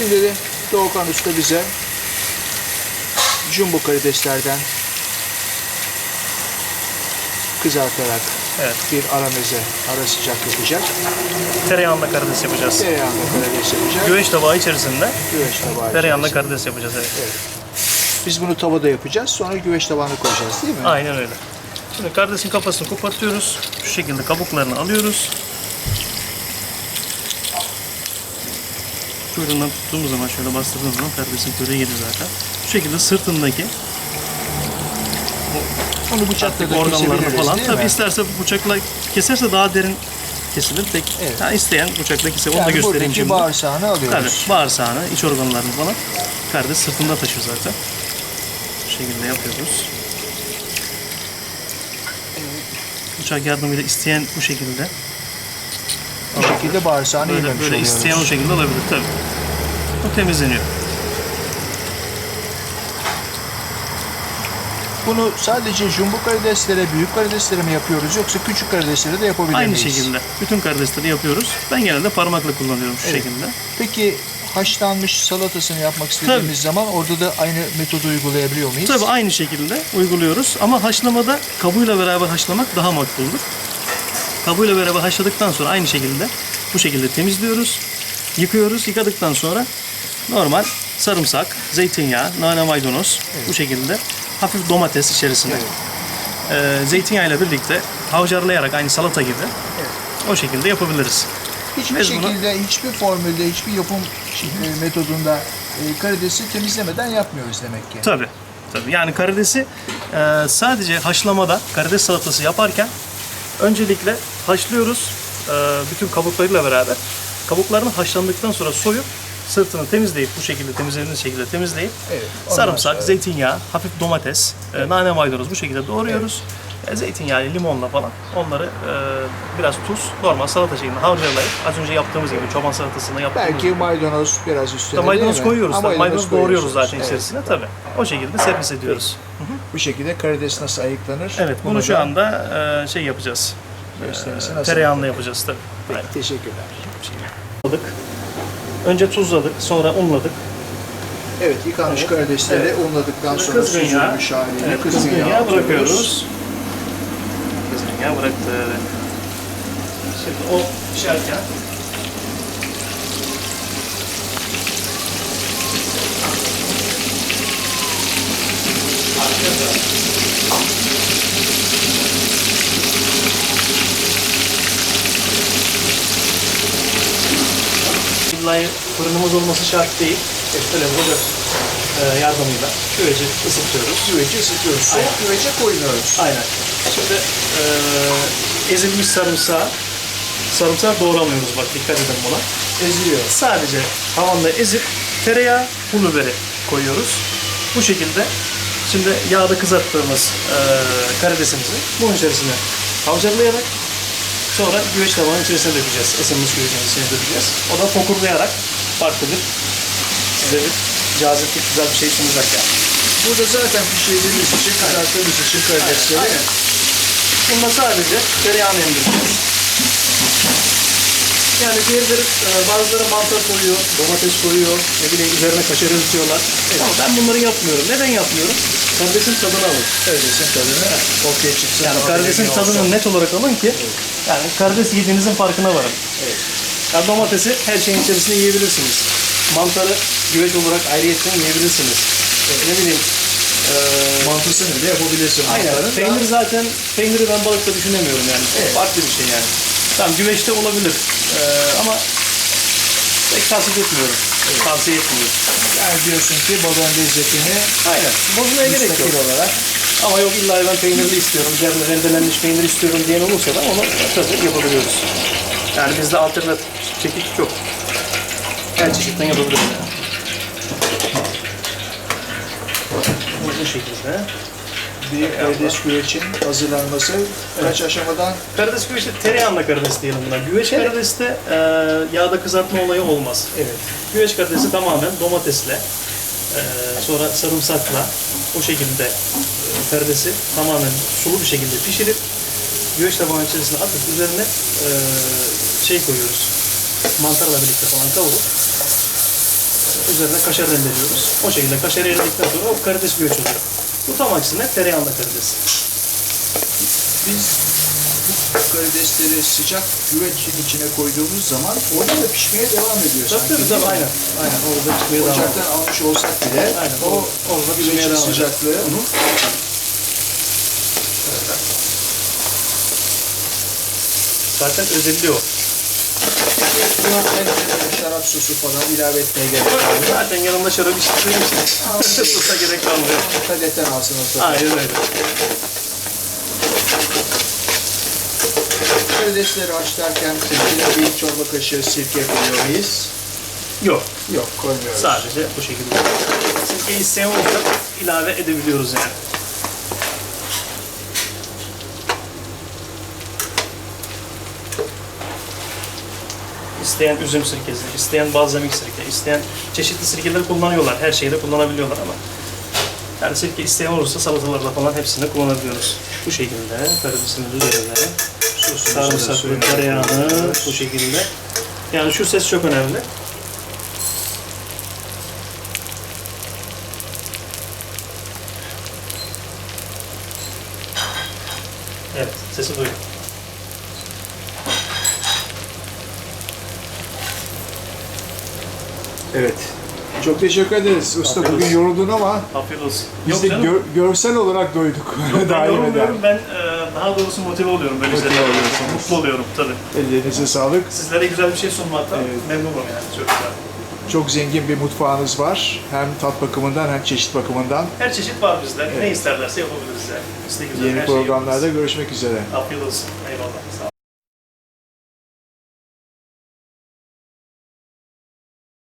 Şimdi de Doğukan Usta bize jumbo karideslerden kızartarak Evet. bir arameze, ara sıcak yapacak. Tereyağında karides yapacağız. Tereyağında karides yapacak. Güveç tabağı içerisinde Güveç tabağı. tereyağında içerisinde. karides yapacağız. Evet. Evet. Biz bunu tavada yapacağız. Sonra güveç tabağına koyacağız değil mi? Aynen öyle. Şimdi karidesin kafasını kopartıyoruz. Şu şekilde kabuklarını alıyoruz. Kuyruğundan tuttuğumuz zaman şöyle bastırdığımız zaman karidesin kuyruğu gelir zaten. Şu şekilde sırtındaki Onu bıçakla da organlarını falan. Tabi isterse bıçakla keserse daha derin kesilir. Tek Evet. yani isteyen bıçakla keser. Onu da Yani göstereyim şimdi. bağırsağını Tabii alıyoruz. bağırsağını, iç organlarını falan karides sırtında taşır zaten. Bu şekilde yapıyoruz. Bıçak yardımıyla isteyen bu şekilde. Bu şekilde bağırsağını Böyle, yememiş böyle oluyoruz. isteyen o şekilde alabilir tabii. Bu temizleniyor. Bunu sadece jumbo karideslere, büyük karideslere mi yapıyoruz yoksa küçük karideslere de yapabilir Aynı miyiz? şekilde. Bütün karidesleri yapıyoruz. Ben genelde parmakla kullanıyorum şu Evet. şekilde. Peki haşlanmış salatasını yapmak istediğimiz Tabii. zaman orada da aynı metodu uygulayabiliyor muyuz? Tabii aynı şekilde uyguluyoruz ama haşlamada kabuğuyla beraber haşlamak daha makbuldür. Kabuğuyla beraber haşladıktan sonra aynı şekilde bu şekilde temizliyoruz. Yıkıyoruz. Yıkadıktan sonra normal sarımsak, zeytinyağı, nane maydanoz bu şekilde hafif domates içerisine Evet. e, zeytinyağıyla birlikte havcarlayarak aynı salata gibi o şekilde yapabiliriz. Hiçbir Biz bunu- şekilde, hiçbir formülde, hiçbir yapım e, metodunda e, karidesi temizlemeden yapmıyoruz demek ki. Tabii. Tabii. Yani karidesi e, sadece haşlamada karides salatası yaparken öncelikle haşlıyoruz e, bütün kabuklarıyla beraber. Kabuklarını haşlandıktan sonra soyup sırtını temizleyip bu şekilde temizlediğiniz şekilde temizleyip Evet, sarımsak, sonra- zeytinyağı, hafif domates, e, nane maydanoz bu şekilde doğruyoruz. E, zeytinyağı, limonla falan onları e, biraz tuz, normal salata şeklinde harcayalayıp az önce yaptığımız gibi çoban salatasında yaptığımız Belki maydanoz biraz üstüne maydanoz koyuyoruz. Tabii. Maydanoz doğruyoruz koyuyorsunuz. zaten Evet. içerisine tabii. O şekilde servis ediyoruz. Bu şekilde karides nasıl ayıklanır? Evet, bunu Bunu şu da anda e, şey yapacağız. gösterisi E, nasıl yapılır? yapacağız tabii. Aynen. Teşekkürler. Unladık. Önce tuzladık, sonra unladık. Evet, yıkanmış Evet. karidesleri Evet. unladıktan sonra kızgın süzülmüş haliyle evet, kızgın, kızgın yağı atıyoruz. bırakıyoruz. Kızgın yağı bıraktık. Şimdi o pişerken İlla fırınımız olması şart değil. Böyle ocak e, yardımıyla güveci ısıtıyoruz. Güveci ısıtıyoruz. Soğuk Aynen. güvece koymuyoruz. Aynen. Şimdi e, ezilmiş sarımsağı, sarımsağı doğramıyoruz bak dikkat edin buna. Eziliyor. Sadece tavanda ezip tereyağı, pul biberi koyuyoruz. Bu şekilde şimdi yağda kızarttığımız e, karidesimizi bunun içerisine havcarlayarak sonra güveç tabağının içerisine dökeceğiz. Isınmış güvecin içine dökeceğiz. O da fokurlayarak farklı bir size bir cazip bir güzel bir şey sunacak yani. Burada zaten pişirdiğimiz için, kızarttığımız için Aynen. Bunda sadece tereyağını emdireceğiz. Yani diğerleri e, bazıları mantar koyuyor, domates koyuyor, ne bileyim üzerine kaşar üretiyorlar. Ama ben bunları yapmıyorum. Neden yapmıyorum? Karidesin tadını alın. karidesin tadını ortaya çıksın. Yani karidesin tadını net olarak alın ki yani karides yediğinizin farkına varın. Evet. Yani domatesi her şeyin içerisinde yiyebilirsiniz. Mantarı güveç olarak ayrıyetten yiyebilirsiniz. Ne bileyim e, Mantısını bile yapabilirsin. Aynen. Peynir zaten, peyniri ben balıkta düşünemiyorum yani. Evet. Farklı bir şey yani. Tamam güveçte olabilir Ee, ama pek tavsiye etmiyorum. Tavsiye etmiyorum. Yani diyorsun ki balığın lezzetini Aynen. Bozmaya gerek yok. müstakil olarak Ama yok illa ben peynirli istiyorum, üzerine rendelenmiş peynir istiyorum diyen olursa da onu tabii yapabiliyoruz. Yani bizde alternatif çekiç çok. Her çeşitten yapabiliriz yani. Bu şekilde. Bir karides güvecin hazırlanması kaç aşamadan Karides güveçte tereyağında karides diyelim buna. Güveç karideste e, yağda kızartma olayı olmaz. evet Güveç karidesi tamamen domatesle, e, sonra sarımsakla o şekilde e, karidesi tamamen sulu bir şekilde pişirip güveç tabağının içerisine atıp üzerine e, şey koyuyoruz. Mantarla birlikte falan kavurup e, üzerine kaşar rendeliyoruz. O şekilde kaşarı eridikten sonra o karides güveç oluyor. Bu tam aksine tereyağında karides. Biz bu karidesleri sıcak güvecin içine koyduğumuz zaman orada da pişmeye devam ediyor Tabii sanki. tabii, tabii aynen. Aynen orada pişmeye devam. Ocaktan almış olsak bile Aynen, o orada pişmeye devam sıcaklığı Zaten özelliği o. buna en şarap sosu falan ilave etmeye gerek yok. Zaten yanında şarap içtiğim için sosa gerek kalmıyor. Kadetten alsın o sosu. Aynen öyle. Karidesleri haşlarken içine bir çorba kaşığı sirke koyuyor muyuz? Yok. Yok koymuyoruz. Sadece bu şekilde. Sirke isteyen olursa ilave edebiliyoruz yani. İsteyen üzüm sirkesi, isteyen balzamik sirke, isteyen çeşitli sirkeler kullanıyorlar. Her şeyde kullanabiliyorlar ama yani sirke isteyen olursa salatalarda falan hepsini kullanabiliyoruz. Bu şekilde karidesimiz üzerine sarımsaklı tereyağını bu şekilde. Yani şu ses çok önemli. Evet, sesi duyuyor. Evet. Çok teşekkür ederiz. Usta Afiyet bugün olsun. yoruldun ama Afiyet olsun. biz Yok de canım. gör- görsel olarak doyduk. Ben Daim. Ben e, daha doğrusu motive oluyorum böyle Motive şeyler. oluyorsunuz. Mutlu oluyorum tabii. Ellerinize sağlık. Sizlere güzel bir şey sunmaktan Evet. memnunum yani. Çok güzel. Çok zengin bir mutfağınız var. Hem tat bakımından hem çeşit bakımından. Her çeşit var bizde. Ne isterlerse yapabiliriz yani. İstediğimiz Yeni her şeyi programlarda yaparız. görüşmek üzere. Afiyet olsun. Eyvallah. Sağ olun.